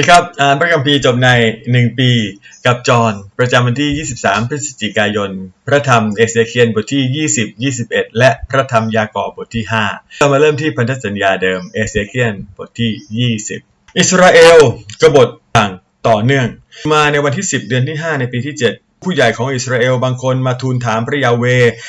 ดีครับอ่านพระคัมภีร์จบใน 1 ปีกับจอห์นประจำวันที่ 23 พฤศจิกายน พระธรรมเอเสเคียนบทที่ 20 21 และพระธรรมยากอบบทที่ 5 เรามาเริ่มที่พันธสัญญาเดิมเอเสเคียนบทที่ 20 อิสราเอลกบฏต่างต่อเนื่อง มาในวันที่ 10 เดือนที่ 5 ในปีที่ 7ผู้ใหญ่ของอิสราเอลบางคนมาทูลถามพระยาเว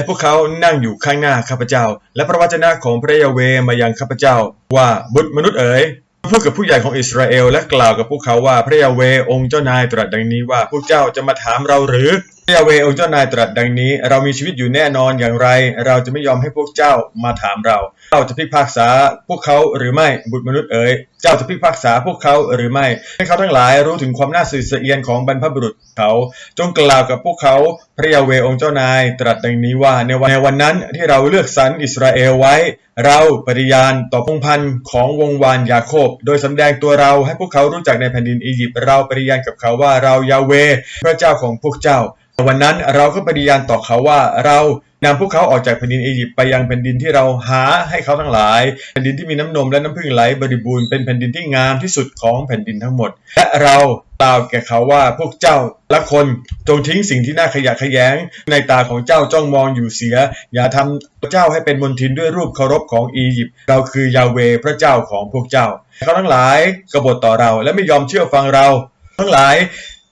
พวกเขานั่งอยู่ข้างหน้าข้าพเจ้า และพระวจนะของพระยาเวมายังข้าพเจ้า ว่าบุตรมนุษย์เอ๋ย พูดกับผู้ใหญ่ของอิสราเอลและกล่าวกับพวกเขาว่า พระยาเวองค์เจ้านายตรัสดังนี้ว่า พวกเจ้าจะมาถามเราหรือ ยาเวองค์เจ้านายตรัสดังนี้ เรามีชีวิตอยู่แน่นอนอย่างไร เราจะไม่ยอมให้พวกเจ้ามาถามเรา เจ้าจะพิพากษาพวกเขาหรือไม่บุตรมนุษย์เอ๋ยเจ้าจะพิพากษาพวกเขาหรือไม่ ให้เขาทั้งหลายรู้ถึงความน่าสื่อเสียนของบรรพบุรุษเขา จงกล่าวกับพวกเขาพระยาเวองค์เจ้านายตรัสดังนี้ว่าในวันในวันนั้นที่เราเลือกสรรอิสราเอลไว้ เราปฏิญาณต่อพงพันธ์ของวงวานยาโคบ โดยสำแดงตัวเราให้พวกเขารู้จักในแผ่นดินอียิปต์เราปฏิญาณกับเขาว่าเรายาเวพระเจ้าของพวกเจ้าวันนั้นเราก็ปฏิญาณต่อเขาว่าเรานำพวกเขาออกจากแผ่นดินอียิปต์ไปยังแผ่นดินที่เราหาให้เขาทั้งหลาย แผ่นดินที่มีน้ำนมและน้ำพึ่งไหลบริบูรณ์เป็นแผ่นดินที่งามที่สุดของแผ่นดินทั้งหมด และเรากล่าวแก่เขาว่าพวกเจ้าละคนจงทิ้งสิ่งที่น่าขยะแขยง ในตาของเจ้าจ้องมองอยู่เสีย อย่าทำเจ้าให้เป็นมนทินด้วยรูปเคารพของอียิปต์เราคือยาเวพระเจ้าของพวกเจ้า เขาทั้งหลายกบฏต่อเราและไม่ยอมเชื่อฟังเรา ทั้งหลาย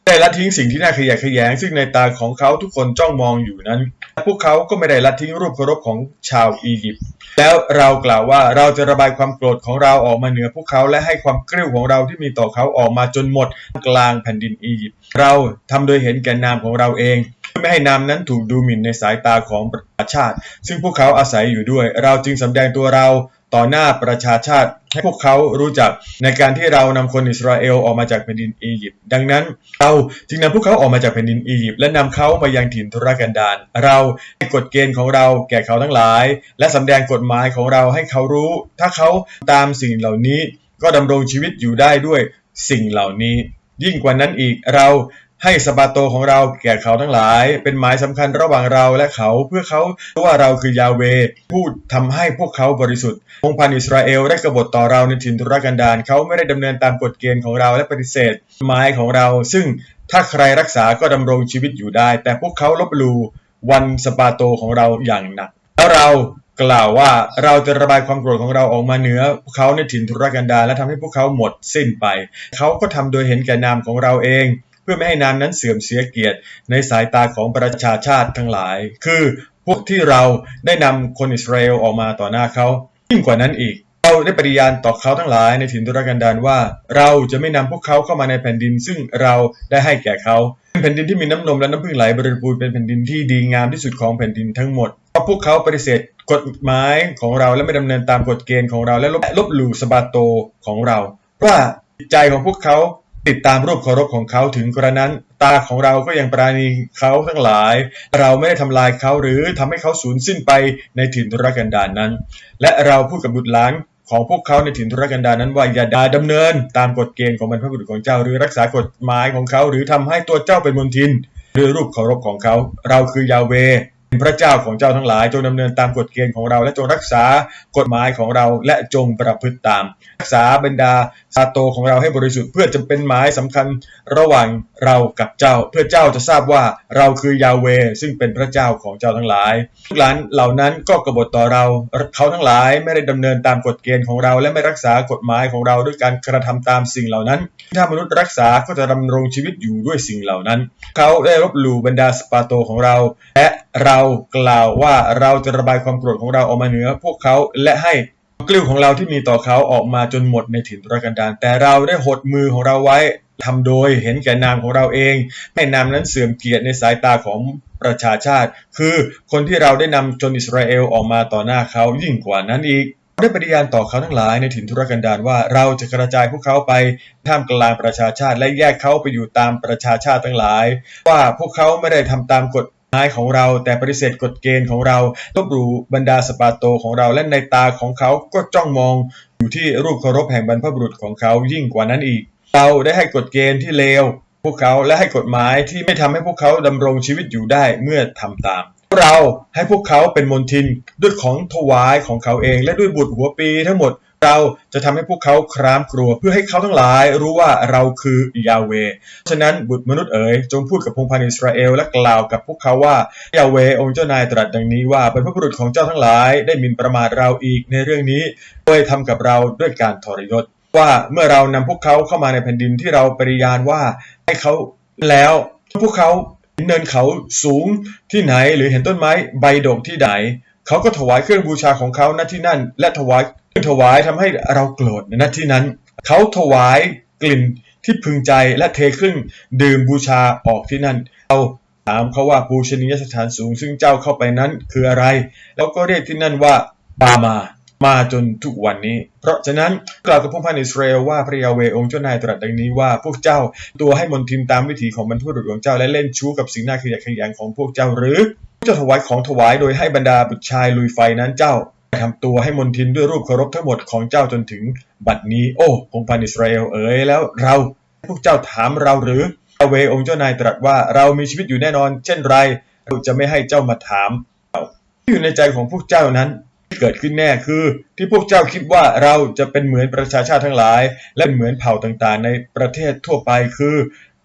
ได้ละทิ้งสิ่งที่น่าขยะแขยง ซึ่งในตาของเขาทุกคนจ้องมองอยู่นั้น พวกเขาก็ไม่ได้ละทิ้งรูปเคารพของชาวอียิปต์แล้วเรากล่าวว่าเราจะระบายความโกรธของเราออกมาเหนือพวกเขาและให้ความเกริ้วของเราที่มีต่อเขาออกมาจนหมดกลางแผ่นดินอียิปต์เราทำโดยเห็นแก่นามของเราเองไม่ให้นามนั้นถูกดูหมิ่นในสายตาของประชาชาติ ซึ่งพวกเขาอาศัยอยู่ด้วย เราจึงสำแดงตัวเรา ต่อหน้าประชาชาติ ให้พวกเขารู้จักในการที่เรานำคนอิสราเอลออกมาจากแผ่นดินอียิปต์ดังนั้น เราจึงนำพวกเขาออกมาจากแผ่นดินอียิปต์และนำเขามายังถิ่นทุรกันดารเราให้กฎเกณฑ์ของเราแก่เขาทั้งหลาย และสำแดงกฎหมายของเราให้เขารู้ ถ้าเขาตามสิ่งเหล่านี้ก็ดำรงชีวิตอยู่ได้ด้วยสิ่งเหล่านี้ ยิ่งกว่านั้นอีกเรา ให้สบาโตของเราแก่เขาทั้งหลาย เป็นหมายสำคัญระหว่างเราและเขาเพื่อเขารู้ว่าเราคือยาเวผู้ทำให้พวกเขาบริสุทธิ์องค์พันอิสราเอลได้กบฏต่อเราในถิ่นทุรกันดารเขาไม่ได้ดำเนินตามกฎเกณฑ์ของเราและปฏิเสธหมายของเรา ซึ่งถ้าใครรักษาก็ดำรงชีวิตอยู่ได้ แต่พวกเขาลบลู่วันสบาโตของเราอย่างหนักแล้วเรากล่าวว่าเราจะระบายความโกรธของเราออกมาเหนือพวกเขาในถิ่นทุรกันดารและทำให้พวกเขาหมดสิ้นไป เขาก็ทำโดยเห็นแก่นามของเราเอง พื่อไม่ให้นามนั้นเสื่อมเสียเกียรติในสายตาของประชาชาติทั้งหลาย คือพวกที่เราได้นำคนอิสราเอลออกมาต่อหน้าเขายิ่งกว่านั้นอีก เราได้ปฏิญาณต่อเขาทั้งหลายในถิ่นทุรกันดารว่า เราจะไม่นำพวกเขาเข้ามาในแผ่นดิน ซึ่งเราได้ให้แก่เขาเป็นแผ่นดินที่มีน้ำนมและน้ำพึ่งไหลบริบูรณ์เป็นแผ่นดินที่ดีงามที่สุดของแผ่นดินทั้งหมดเพราะพวกเขาปฏิเสธกฎหมายของเราและไม่ดำเนินตามกฎเกณฑ์ของเราและลบลบหลู่สบาโตของเราว่าจิตใจของพวกเขา ติดตามรูปเคารพของเขาถึงกระนั้น ตาของเราก็ยังปราณีเขาทั้งหลาย เราไม่ได้ทำลายเขาหรือทำให้เขาสูญสิ้นไปในถิ่นทุรกันดารนั้น และเราพูดกับบุตรหลานของพวกเขาในถิ่นทุรกันดารนั้นว่าอย่าดาดำเนิน ตามกฎเกณฑ์ของบรรพบุรุษของเจ้าหรือรักษากฎหมายของเขา หรือทำให้ตัวเจ้าเป็นมนทิน หรือรูปเคารพของเขา เราคือยาเว พระเจ้าของเจ้าทั้งหลายจงดำเนินตามกฎเกณฑ์ของเรา และจงรักษากฎหมายของเราและจงประพฤติตาม รักษาบรรดาซาโตของเราให้บริสุทธิ์เพื่อจะเป็นหมายสำคัญระหว่างเรากับเจ้า เพื่อเจ้าจะทราบว่าเราคือยาเวซึ่งเป็นพระเจ้าของเจ้าทั้งหลายลูกหลานเหล่านั้นก็กบฏต่อเราเขาทั้งหลายไม่ได้ดำเนินตามกฎเกณฑ์ของเรา และไม่รักษากฎหมายของเราด้วยการกระทำตามสิ่งเหล่านั้น ถ้ามนุษย์รักษาก็จะดำรงชีวิตอยู่ด้วยสิ่งเหล่านั้น เขาได้ลบหลู่บรรดาสปาโตของเรา และ เรากล่าวว่าเราจะระบายความโกรธของเราออกมาเหนือพวกเขาและให้กลิ้วของเราที่มีต่อเขาออกมาจนหมดในถิ่นทุรกันดารแต่เราได้หดมือของเราไว้ทำโดยเห็นแก่นามของเราเองให้นามนั้นเสื่อมเกียรติในสายตาของประชาชาติ คือคนที่เราได้นำชนอิสราเอลออกมาต่อหน้าเขายิ่งกว่านั้นอีกได้ปฏิญาณต่อเขาทั้งหลายในถิ่นทุรกันดารว่าเราจะกระจายพวกเขาไปท่ามกลางประชาชาติและแยกเขาไปอยู่ตามประชาชาติทั้งหลาย ว่าพวกเขาไม่ได้ทำตามกฎ หมายของเรา แต่ปฏิเสธกฎเกณฑ์ของเราลบหลู่บรรดาสปาโตของเราและในตาของเขาก็จ้องมอง อยู่ที่รูปเคารพแห่งบรรพบุรุษของเขายิ่งกว่านั้นอีก เราได้ให้กฎเกณฑ์ที่เลวพวกเขาและให้กฎหมายที่ไม่ทำให้พวกเขาดำรงชีวิตอยู่ได้เมื่อทำตาม เราให้พวกเขาเป็นมนทินด้วยของถวายของเขาเอง และด้วยบุตรหัวปีทั้งหมด เราจะทำให้พวกเขาครามกลัว เพื่อให้เขาทั้งหลายรู้ว่าเราคือยาเวฉะนั้นบุตรมนุษย์เอ๋ยจงพูดกับพงพันธ์อิสราเอลและกล่าวกับพวกเขาว่ายาเวองค์เจ้านายตรัสดังนี้ว่าเป็นพระบุรุษของเจ้าทั้งหลาย ได้มินประมาทเราอีกในเรื่องนี้โดยทำกับเราด้วยการทรยศว่าเมื่อเรานำพวกเขาเข้ามาในแผ่นดินที่เราปริญาณว่าให้เขาแล้วพวกเขาเห็นเนินเขาสูงที่ไหนหรือเห็นต้นไม้ใบดกที่ไหนเขาก็ถวายเครื่องบูชาของเขาณที่นั่น และถวาย ถวายทำให้เราโกรธณที่นั้น เขาถวายกลิ่นที่พึงใจและเทครื่งดื่มบูชาออกที่นั่นเราถามเขาว่าปูชนียสถานสูง ซึ่งเจ้าเข้าไปนั้นคืออะไร แล้วก็เรียกที่นั่นว่าบามามาจนทุกวันนี้ เพราะฉะนั้นกล่าวกับพวกพันอิสราเอลว่าพระยาเวองค์เจ้านายตรัสดังนี้ว่าพวกเจ้าตัวให้มนทินตามวิถีของบรรพบุรุษของเจ้าและเล่นชู้กับสิ่งน่าขยะแขยงของพวกเจ้าหรือเจ้าถวายของถวายโดยให้บรรดาบุตรชายลุยไฟนั้นเจ้า ทำตัวให้มนทินด้วยรูปเคารพทั้งหมดของเจ้าจนถึงบัดนี้ โอ้พงพันอิสราเอลเอ๋ยแล้วเราพวกเจ้าถามเราหรือยาเวองค์เจ้านายตรัสว่าเรามีชีวิตอยู่แน่นอน เช่นไรเราจะไม่ให้เจ้ามาถามเราที่อยู่ในใจของพวกเจ้านั้นที่เกิดขึ้นแน่คือ ที่พวกเจ้าคิดว่าเราจะเป็นเหมือนประชาชาติทั้งหลาย และเป็นเหมือนเผ่าต่างๆ ในประเทศทั่วไปคือ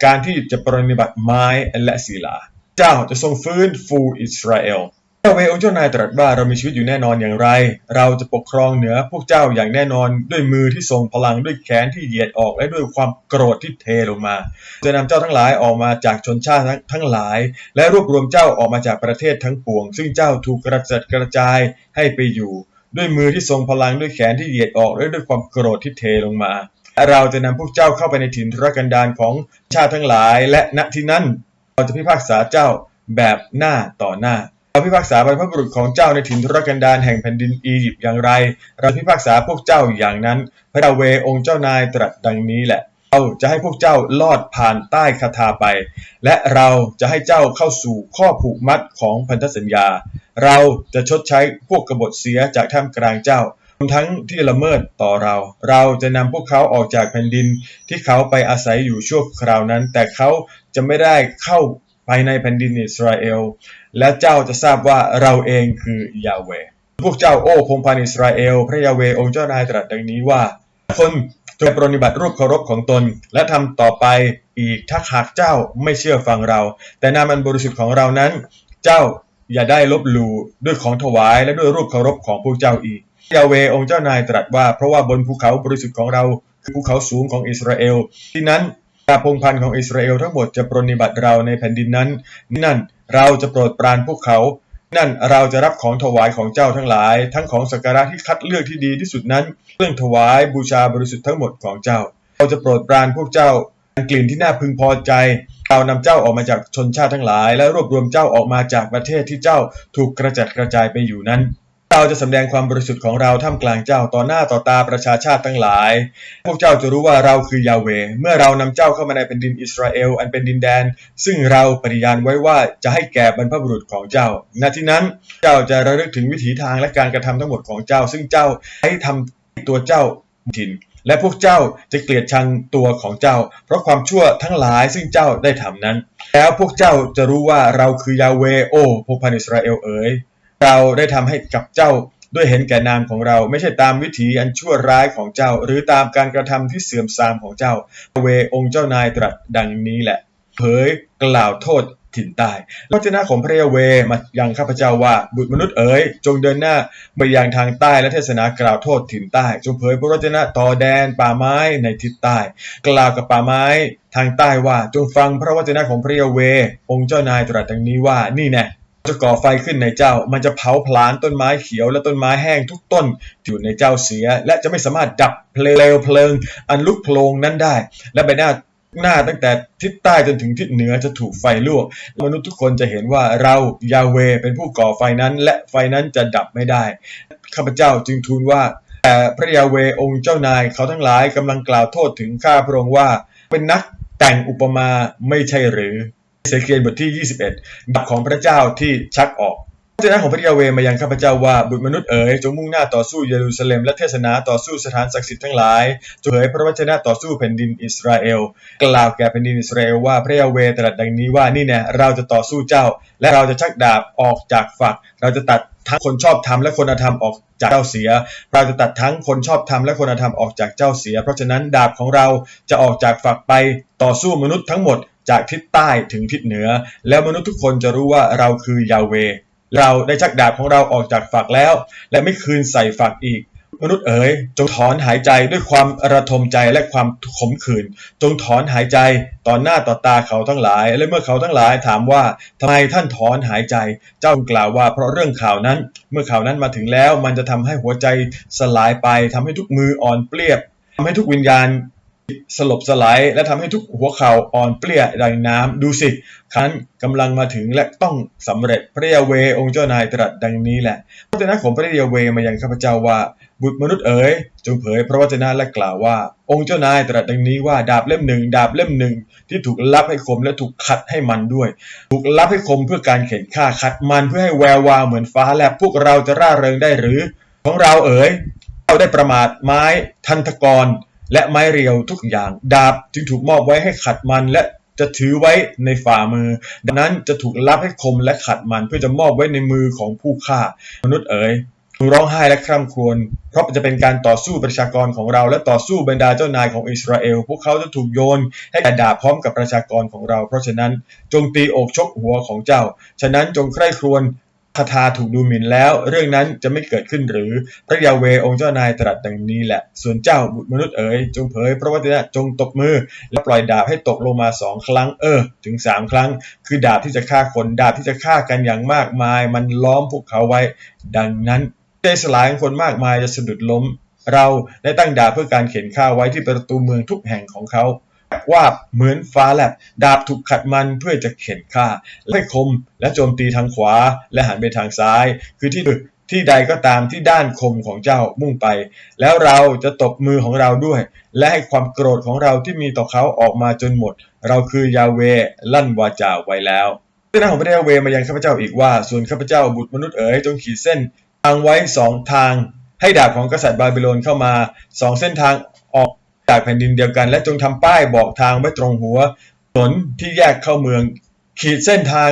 การที่จะปรนิบัติไม้และศิลา เจ้าจะทรงฟื้นฟูอิสราเอล พระเวองค์เจ้านายตรัสว่าเรามีชีวิตอยู่แน่นอนอย่างไร เราจะปกครองเหนือพวกเจ้าอย่างแน่นอนด้วยมือที่ทรงพลังด้วยแขนที่เหยียดออกและด้วยความโกรธที่เทลงมา จะนำเจ้าทั้งหลายออกมาจากชนชาติทั้งหลาย และรวบรวมเจ้าออกมาจากประเทศทั้งปวง ซึ่งเจ้าถูกกระจัดกระจายให้ไปอยู่ ด้วยมือที่ทรงพลังด้วยแขนที่เหยียดออกและด้วยความโกรธที่เทลงมาและเราจะนำพวกเจ้าเข้าไปในถิ่นทุรกันดารของชาติทั้งหลาย และณที่นั้นเราจะพิพากษาเจ้าแบบหน้าต่อหน้า เราพิพากษาบรรพบุรุษของเจ้าในถิ่นทุรกันดารแห่งแผ่นดินอียิปต์อย่างไร เราพิพากษาพวกเจ้าอย่างนั้น พระยาเวองค์เจ้านายตรัสดังนี้แหละ เราจะให้พวกเจ้าลอดผ่านใต้คาถาไป และเราจะให้เจ้าเข้าสู่ข้อผูกมัดของพันธสัญญา เราจะชดใช้พวกกบฏเสียจากท่ามกลางเจ้ารวมทั้งที่ละเมิดต่อเรา เราจะนำพวกเขาออกจากแผ่นดินที่เขาไปอาศัยอยู่ชั่วคราวนั้น แต่เขาจะไม่ได้เข้าไปในแผ่นดินอิสราเอล และเจ้าจะทราบว่าเราเองคือยาเวพวกเจ้าโอ้พงพันอิสราเอล พระยาเวองค์เจ้านายตรัสดังนี้ว่าคนจงปรนิบัติรูปเคารพของตน และทำต่อไปอีกถ้าหากเจ้าไม่เชื่อฟังเรา แต่นามันบริสุทธิ์ของเรานั้น เจ้าอย่าได้ลบหลู่ด้วยของถวายและด้วยรูปเคารพของพวกเจ้าอีกยาเวองค์เจ้านายตรัสว่าเพราะว่าบนภูเขาบริสุทธิ์ของเราคือภูเขาสูงของอิสราเอล ที่นั้นดาพงพันธ์ของอิสราเอลทั้งหมดจะปรนิบัติเราในแผ่นดินนั้นนั่น เราจะโปรดปรานพวกเขา นั่นเราจะรับของถวายของเจ้าทั้งหลาย ทั้งของสักการะที่คัดเลือกที่ดีที่สุดนั้นเครื่องถวายบูชาบริสุทธิ์ทั้งหมดของเจ้า เราจะโปรดปรานพวกเจ้ากลิ่นที่น่าพึงพอใจเรานำเจ้าออกมาจากชนชาติทั้งหลาย และรวบรวมเจ้าออกมาจากประเทศที่เจ้าถูกกระจัดกระจายไปอยู่นั้น เราจะสำแดงความบริสุทธิ์ของเราท่ามกลางเจ้าต่อหน้าต่อตาประชาชาติทั้งหลาย พวกเจ้าจะรู้ว่าเราคือยาเว เมื่อเรานำเจ้าเข้ามาในแผ่นดินอิสราเอล อันเป็นดินแดน ซึ่งเราปฏิญาณไว้ว่าจะให้แก่บรรพบุรุษของเจ้า ณ ที่นั้นเจ้าจะระลึกถึงวิถีทางและการกระทำทั้งหมดของเจ้า ซึ่งเจ้าให้ทำตัวเจ้าถิ่นและพวกเจ้าจะเกลียดชังตัวของเจ้า เพราะความชั่วทั้งหลายซึ่งเจ้าได้ทำนั้น แล้วพวกเจ้าจะรู้ว่าเราคือยาเวโอพวกพันอิสราเอลเอ๋ย เราได้ทำให้กับเจ้าด้วยเห็นแก่นามของเรา ไม่ใช่ตามวิถีอันชั่วร้ายของเจ้า หรือตามการกระทำที่เสื่อมทรามของเจ้าเวองค์เจ้านายตรัสดังนี้แหละ เผยกล่าวโทษถิ่นใต้พระเจ้าของพระยาเวมายังข้าพเจ้าว่าบุตรมนุษย์เอ๋ยจงเดินหน้าไปยังทางใต้และเทศนากล่าวโทษถิ่นใต้ จงเผยพระวจนะต่อแดนป่าไม้ในทิศใต้ กล่าวกับป่าไม้ทางใต้ว่าจงฟังพระวจนะของพระยาเว องค์เจ้านายตรัสดังนี้ว่านี่แน่ จะก่อไฟขึ้นในเจ้า มันจะเผาผลาญต้นไม้เขียวและต้นไม้แห้งทุกต้นอยู่ในเจ้าเสีย และจะไม่สามารถดับเพลวเพลิง อันลุกโพลงนั้นได้ และใบหน้าหน้าตั้งแต่ทิศใต้จนถึงทิศเหนือจะถูกไฟลวก มนุษย์ทุกคนจะเห็นว่าเรายาเวเป็นผู้ก่อไฟนั้น และไฟนั้นจะดับไม่ได้ ข้าพเจ้าจึงทูลว่า แต่พระยาเวองค์เจ้านายเขาทั้งหลายกำลังกล่าวโทษถึงข้าพระองค์ว่า เป็นนักแต่งอุปมาไม่ใช่หรือ เสเคียบทที่ 21 ดับของพระเจ้าที่ชักออกพระเจ้าของพระยาเวมายังข้าพเจ้าว่าบุตรมนุษย์เอ๋ยจงมุ่งหน้าต่อสู้เยรูซาเล็มและเทศนาต่อสู้สถานศักดิ์สิทธิ์ทั้งหลายจงเผยพระวจนะต่อสู้แผ่นดินอิสราเอล กล่าวแก่แผ่นดินอิสราเอลว่าพระยาเวตรัสดังนี้ว่านี่แน่เราจะต่อสู้เจ้า และเราจะชักดาบออกจากฝัก เราจะตัด ทั้งคนชอบธรรมและคนอธรรมออกจากเจ้าเสีย เราจะตัดทั้งคนชอบธรรมและคนอธรรมออกจากเจ้าเสีย เพราะฉะนั้นดาบของเราจะออกจากฝักไปต่อสู้มนุษย์ทั้งหมดจากทิศใต้ถึงทิศเหนือ แล้วมนุษย์ทุกคนจะรู้ว่าเราคือยาเว เราได้ชักดาบของเราออกจากฝักแล้ว และไม่คืนใส่ฝักอีก มนุษย์เอ๋ยจงถอนหายใจด้วยความระทมใจและความขมขื่นจงถอนหายใจต่อหน้าต่อตาเขาทั้งหลาย และเมื่อเขาทั้งหลายถามว่าทำไมท่านถอนหายใจ เจ้ากล่าวว่าเพราะเรื่องข่าวนั้น เมื่อข่าวนั้นมาถึงแล้วมันจะทำให้หัวใจสลายไปทำให้ทุกมืออ่อนเปรียบทำให้ทุกวิญญาณ สลบสลายและทำให้ทุกหัวเข่าอ่อนเปลี้ยดังน้ำดูสิคันกำลังมาถึงและต้องสำเร็จพระยาเวองค์เจ้านายตรัสดังนี้แหละพระเจ้าของพระยาเวมายังข้าพเจ้าว่า บุตรมนุษย์เอ๋ยจงเผยพระวจนะและกล่าวว่า องค์เจ้านายตรัสดังนี้ว่าดาบเล่มหนึ่งดาบเล่มหนึ่งที่ถูกลับให้คมและถูกขัดให้มันด้วย ถูกลับให้คมเพื่อการเข็นฆ่าขัดมันเพื่อให้แวววาวเหมือนฟ้าแลบพวกเราจะร่าเริงได้หรือ ของเราเอ๋ยเราได้ประมาทไม้ทันตกร และไม้เรียวทุกอย่าง ดาบจึงถูกมอบไว้ให้ขัดมันและจะถือไว้ในฝ่ามือ ดังนั้นจะถูกรับให้คมและขัดมันเพื่อจะมอบไว้ในมือของผู้ฆ่า มนุษย์เอ๋ยจงร้องไห้และคร่ำครวญเพราะจะเป็นการต่อสู้ประชากรของเรา และต่อสู้บรรดาเจ้านายของอิสราเอล พวกเขาจะถูกโยนให้แก่ดาบพร้อมกับประชากรของเรา เพราะฉะนั้นจงตีอกชกหัวของเจ้า ฉะนั้นจงใคร่ครวญ คาถาถูกดูหมิ่นแล้ว เรื่องนั้นจะไม่เกิดขึ้นหรือพระยาเวองค์เจ้านายตรัสดังนี้แหละ ส่วนเจ้าบุตรมนุษย์เอ๋ยจงเผยพระวจนะจงตบมือ และปล่อยดาบให้ตกลงมาสองครั้ง เออ ถึงสามครั้ง คือดาบที่จะฆ่าคนดาบที่จะฆ่ากันอย่างมากมาย มันล้อมพวกเขาไว้ ดังนั้นใจสลายคนมากมายจะสะดุดล้ม เราได้ตั้งดาบเพื่อการเข็นฆ่าไว้ที่ประตูเมืองทุกแห่งของเขา ว่าเหมือนฟ้าแลบดาบถูกขัดมันเพื่อจะเข็นฆ่าและคมและโจมตีทางขวาและหันไปทางซ้าย คือที่ที่ใดก็ตามที่ด้านคมของเจ้ามุ่งไป แล้วเราจะตบมือของเราด้วย และให้ความโกรธของเราที่มีต่อเขาออกมาจนหมด เราคือยาเวลั่นวาจาไว้แล้วเรื่องของพระยาเวมายังข้าพเจ้าอีกว่า ส่วนข้าพเจ้าบุตรมนุษย์เอ๋ยจงขีดเส้นทางไว้สองทาง ให้ดาบของกษัตริย์บาบิโลนเข้ามาสองเส้นทางออก จากแผ่นดินเดียวกัน และจงทำป้ายบอกทางไว้ตรงหัวถนนที่แยกเข้าเมือง ขีดเส้นทาง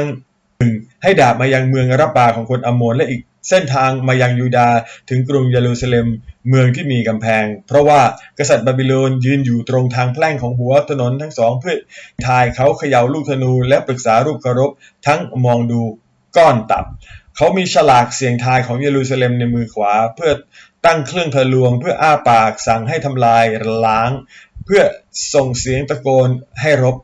หนึ่งให้ดาบมายังเมืองรับบาของคนอโมนและอีกเส้นทางมายังยูดาห์ถึงกรุงเยรูซาเล็มเมืองที่มีกำแพง เพราะว่ากษัตริย์บาบิโลนยืนอยู่ตรงทางแพร่งของหัวถนนทั้งสองเพื่อทายเขาเขย่าลูกธนูและปรึกษารูปเคารพทั้งมองดูก้อนตับ เขามีฉลากเสียงทายของเยรูซาเล็มในมือขวา เพื่อ ตั้งเครื่องทะลวงเพื่ออ้าปากสั่งให้ทำลายล้าง เพื่อส่งเสียงตะโกนให้รบ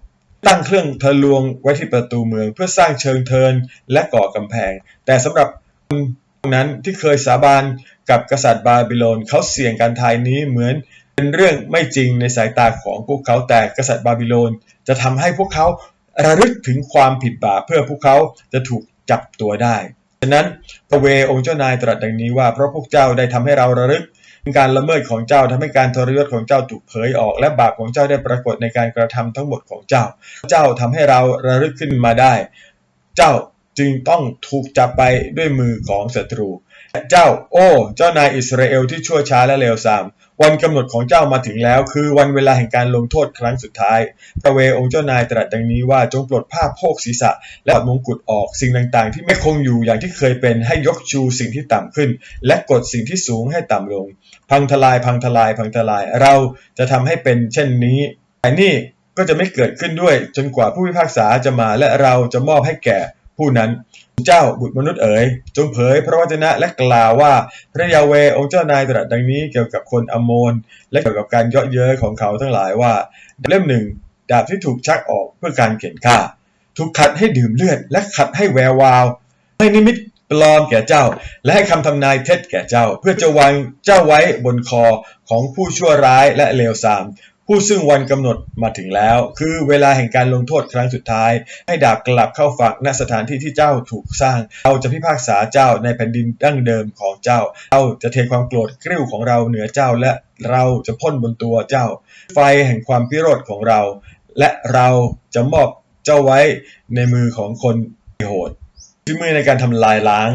ตั้งเครื่องทะลวงไว้ที่ประตูเมือง เพื่อสร้างเชิงเทินและก่อกำแพง แต่สำหรับคนนั้นที่เคยสาบานกับกษัตริย์บาบิโลนเขาเสี่ยงการทายนี้เหมือนเป็นเรื่องไม่จริงในสายตาของพวกเขาแต่กษัตริย์บาบิโลนจะทำให้พวกเขาระลึกถึงความผิดบาปเพื่อพวกเขาจะถูกจับตัวได้ ฉะนั้นพระเวองค์เจ้านายตรัสดังนี้ว่าเพราะพวกเจ้าได้ทำให้เราระลึกการละเมิดของเจ้าทำให้การทรยศของเจ้าถูกเผยออก และบาปของเจ้าได้ปรากฏในการกระทำทั้งหมดของเจ้า เจ้าทำให้เราระลึกขึ้นมาได้ เจ้าจึงต้องถูกจับไปด้วยมือของศัตรู เจ้า โอ้ เจ้านายอิสราเอลที่ชั่วช้าและเลวทราม วันกำหนดของเจ้ามาถึงแล้ว คือวันเวลาแห่งการลงโทษครั้งสุดท้าย พระเวองค์เจ้านายตรัสดังนี้ว่าจงปลดผ้าโพกศีรษะ และถอดมงกุฎออกสิ่งต่างๆ ที่ไม่คงอยู่อย่างที่เคยเป็นให้ยกชูสิ่งที่ต่ำขึ้น และกดสิ่งที่สูงให้ต่ำลง พังทลายพังทลายพังทลายเราจะทำให้เป็นเช่นนี้แต่นี่ก็จะไม่เกิดขึ้นด้วย จนกว่าผู้พิพากษาจะมาและเราจะมอบให้แก่ผู้นั้น เจ้าบุตรมนุษย์เอ๋ยจงเผยพระวจนะและกล่าวว่าพระยาเวองค์เจ้านายตรัสดังนี้เกี่ยวกับคนอโมน และเกี่ยวกับการเยาะเย้ยของเขาทั้งหลายว่าเล่มหนึ่ง ดาบที่ถูกชักออกเพื่อการเข็นฆ่า ถูกขัดให้ดื่มเลือด และขัดให้แวววาวให้นิมิตปลอมแก่เจ้า และให้คำทำนายเท็จแก่เจ้า เพื่อจะวางเจ้าไว้บนคอของผู้ชั่วร้ายและเลวทราม ผู้ซึ่งวันกำหนดมาถึงแล้ว คือเวลาแห่งการลงโทษครั้งสุดท้าย ให้ดาบกลับเข้าฝักณสถานที่ที่เจ้าถูกสร้าง เราจะพิพากษาเจ้าในแผ่นดินดั้งเดิมของเจ้า เราจะเทความโกรธกริ้วของเราเหนือเจ้าและเราจะพ่นบนตัวเจ้า ไฟแห่งความพิโรธของเรา และเราจะมอบเจ้าไว้ในมือของคนโหดที่มือในการทำลายล้าง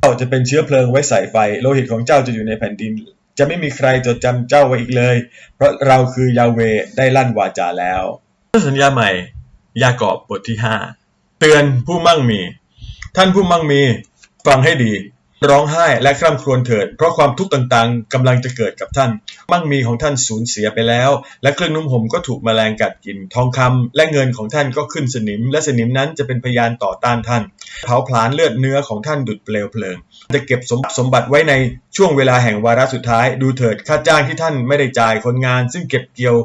เจ้าจะเป็นเชื้อเพลิงไว้ใส่ไฟ โลหิตของเจ้าจะอยู่ในแผ่นดิน จะไม่มีใครจดจำเจ้าไว้อีกเลย เพราะเราคือยาเวได้ลั่นวาจาแล้วสัญญาใหม่ ยากอบบทที่5เตือนผู้มั่งมี ท่านผู้มั่งมี ฟังให้ดี ร้องไห้และคร่ำครวญเถิด เพราะความทุกข์ต่างๆกำลังจะเกิดกับท่าน มั่งมีของท่านสูญเสียไปแล้ว และเครื่องนุ่มห่มก็ถูกแมลงกัดกิน ทองคำและเงินของท่านก็ขึ้นสนิม และสนิมนั้นจะเป็นพยานต่อต้านท่าน เผาผลาญเลือดเนื้อของท่านดุดเปลวเพลิง จะเก็บสมสมบัติไว้ในช่วงเวลาแห่งวาระสุดท้าย ดูเถิดค่าจ้างที่ท่านไม่ได้จ่ายคนงาน ซึ่งเก็บเกี่ยว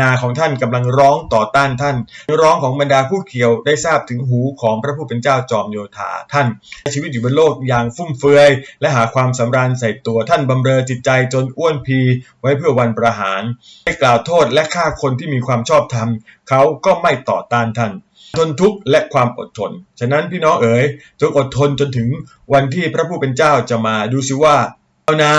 นาของท่านกำลังร้องต่อต้านท่าน ร้องของบรรดาผู้เกี่ยวได้ทราบถึงหูของพระผู้เป็นเจ้าจอมโยธาท่าน ชีวิตอยู่บนโลกอย่างฟุ่มเฟือยและหาความสำราญใส่ตัวท่านบำเรอจิตใจจนอ้วนพีไว้เพื่อวันประหารได้กล่าวโทษและฆ่าคนที่มีความชอบธรรมเขาก็ไม่ต่อต้านท่านทนทุกข์และความอดทน ฉะนั้นพี่น้องเอ๋ยจงอดทนจนถึงวันที่พระผู้เป็นเจ้าจะมาดูสิว่าชาวนา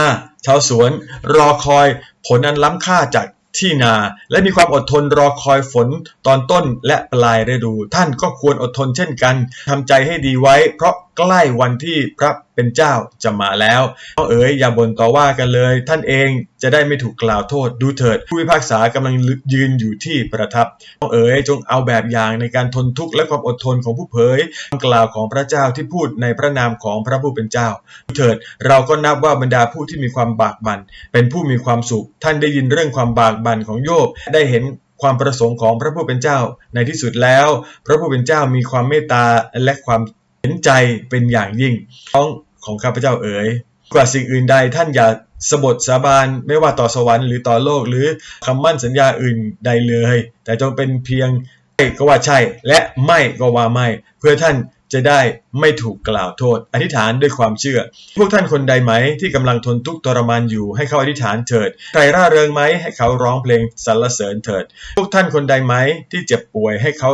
ชาวสวน รอคอยผลอันล้ำค่าจากที่นา และมีความอดทนรอคอยฝนตอนต้นและปลายฤดู ท่านก็ควรอดทนเช่นกันทำใจให้ดีไว้ เพราะ ใกล้วันที่พระเป็นเจ้าจะมาแล้วน้องเอ๋ยอย่าบ่นต่อว่ากันเลย ท่านเองจะได้ไม่ถูกกล่าวโทษดูเถิด ผู้พิพากษากำลังยืนอยู่ที่ประทับน้องเอ๋ยจงเอาแบบอย่างในการทนทุกข์และความอดทนของผู้เผยคำกล่าวของพระเจ้าที่พูดในพระนามของพระผู้เป็นเจ้าดูเถิด เราก็นับว่าบรรดาผู้ที่มีความบากบัน่นเป็นผู้มีความสุข ท่านได้ยินเรื่องความบากบั่นของโยบได้เห็นความประสงค์ของพระผู้เป็นเจ้าในที่สุดแล้ว พระผู้เป็นเจ้ามีความเมตตาและความ เห็นใจเป็นอย่างยิ่งท้องของข้าพเจ้าเอ๋ยกว่าสิ่งอื่นใดท่านอย่าสบทสาบานไม่ว่าต่อสวรรค์หรือต่อโลกหรือคำมั่นสัญญาอื่นใดเลย แต่จงเป็นเพียงใช่ก็ว่าใช่ และไม่ก็ว่าไม่ เพื่อท่านจะได้ไม่ถูกกล่าวโทษ อธิษฐานด้วยความเชื่อ พวกท่านคนใดไหมที่กำลังทนทุกข์ทรมานอยู่ให้เขาอธิษฐานเถิด ใครร่าเริงไหมให้เขาร้องเพลงสรรเสริญเถิด พวกท่านคนใดไหมที่เจ็บป่วยให้เขา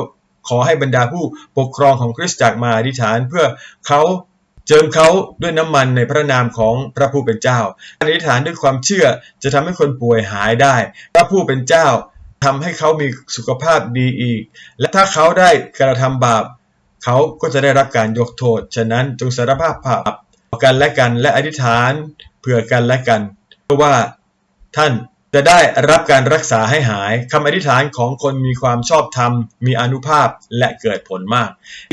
ขอให้บรรดาผู้ปกครองของคริสตจักรมาอธิษฐานเพื่อเขาเจิมเขาด้วยน้ำมันในพระนามของพระผู้เป็นเจ้าอธิษฐานด้วยความเชื่อจะทำให้คนป่วยหายได้ พระผู้เป็นเจ้าทำให้เขามีสุขภาพดีอีก และถ้าเขาได้กระทำบาป เขาก็จะได้รับการยกโทษ ฉะนั้นจงสารภาพบาปกันและกันและอธิษฐานเพื่อกันและกัน เพื่อว่าท่าน จะได้รับการรักษาให้หายคำอธิษฐานของคนมีความชอบธรรม มีอนุภาพและเกิดผลมาก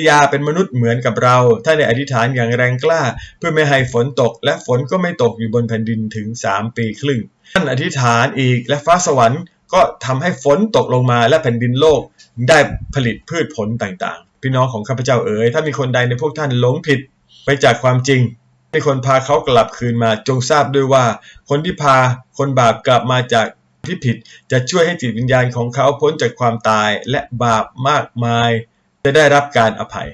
ยาเป็นมนุษย์เหมือนกับเรา ถ้าได้อธิษฐานอย่างแรงกล้า เพื่อไม่ให้ฝนตก และฝนก็ไม่ตกอยู่บนแผ่นดินถึง 3 ปีครึ่ง ท่านอธิษฐานอีกและฟ้าสวรรค์ก็ทำให้ฝนตกลงมาและแผ่นดินโลกได้ผลิตพืชผลต่างๆ พี่น้องของข้าพเจ้าเอ๋ยถ้ามีคนใดในพวกท่านหลงผิดไปจากความจริง ให้คนพาเขากลับคืนมา จงทราบด้วยว่า คนที่พาคนบาปกลับมาจากที่ผิดจะช่วยให้จิตวิญญาณของเขาพ้นจากความตายและบาปมากมาย จะได้รับการอภัย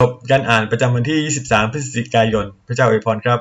จบการอ่านประจำวันที่ 23 พฤศจิกายน พระเจ้าอวยพรครับ